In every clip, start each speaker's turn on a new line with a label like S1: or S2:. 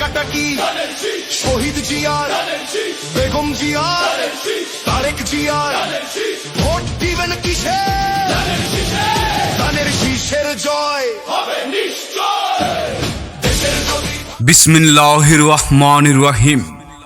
S1: কাটা কি? শহীদ জিয়ার, বেগম জিয়ার, তারেক জিয়ার। ভোট দিবেন কিসে? ধানের শীষের জয়। দেশের যদি
S2: বিসমিল্লাহির রহমানির রহিম।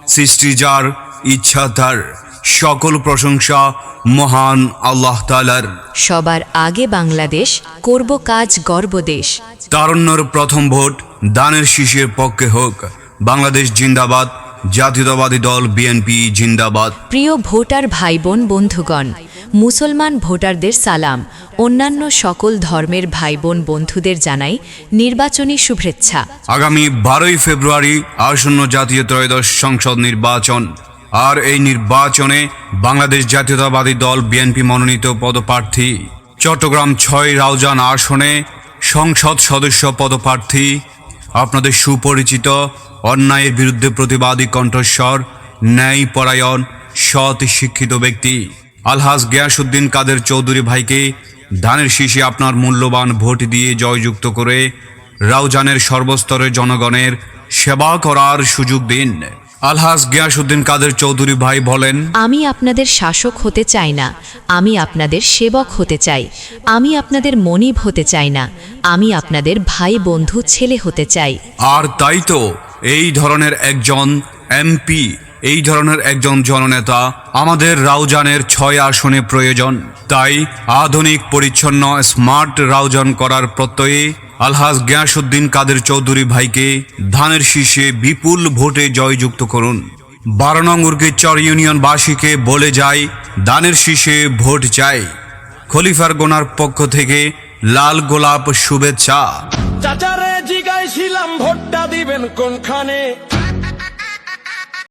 S2: সৃষ্টি যার ইচ্ছা তার সকল প্রশংসা মহান আল্লাহ তালার
S3: সবার আগে বাংলাদেশ করব কাজ গর্বদেশ
S2: তারণ্যর প্রথম ভোট দানের শীষের পক্ষে হোক। বাংলাদেশ জিন্দাবাদ জাতীয়তাবাদী দল বিএনপি জিন্দাবাদ।
S3: প্রিয় ভোটার ভাই বোন বন্ধুগণ মুসলমান ভোটারদের সালাম। অন্যান্য সকল ধর্মের ভাই বোন বন্ধুদের জানাই নির্বাচনী শুভেচ্ছা।
S2: আগামী বারোই ফেব্রুয়ারি আসন্ন জাতীয় ত্রয়োদশ সংসদ নির্বাচন। আর এই নির্বাচনে বাংলাদেশ জাতীয়তাবাদী দল বিএনপি মনোনীত পদপ্রার্থী চট্টগ্রাম ছয় রাউজান আসনে সংসদ সদস্য পদপ্রার্থী, আপনাদের সুপরিচিত, অন্যায়ের বিরুদ্ধে প্রতিবাদী কণ্ঠস্বর ন্যায় পরায়ণ সৎ শিক্ষিত ব্যক্তি। আলহাজ গিয়াসুদ্দিন কাদের চৌধুরী ভাইকে ধানের শীষে আপনার মূল্যবান ভোট দিয়ে জয়যুক্ত করে রাউজানের সর্বস্তরের জনগণের সেবা করার সুযোগ দিন। আলহাজ গিয়াসুদ্দিন কাদের চৌধুরী ভাই বলেন
S3: আমি আপনাদের শাসক হতে চাই না আমি আপনাদের সেবক হতে চাই আমি আপনাদের মনিব হতে চাই না আমি আপনাদের ভাই বন্ধু ছেলে হতে চাই।
S2: আর তাই তো এই ধরনের একজন এমপি এই ধরনের একজন জননেতা আমাদের রাউজানের ছয় আসনে প্রয়োজন। তাই আধুনিক পরিচ্ছন্ন স্মার্ট রাউজান করার প্রত্যয়ে আলহাজ গিয়াসুদ্দিন কাদের চৌধুরী ভাইকে ধানের শীর্ষে বিপুল ভোটে জয়যুক্ত করুন। বারো নম্বরকে চর ইউনিয়নবাসীকে বলে যায় দানের শীষে ভোট চাই। খলিফার গোনার পক্ষ থেকে লাল গোলাপ শুভেচ্ছা।
S4: চাচারে জিগাইছিলাম ভোটটা দিবেন কোনখানে?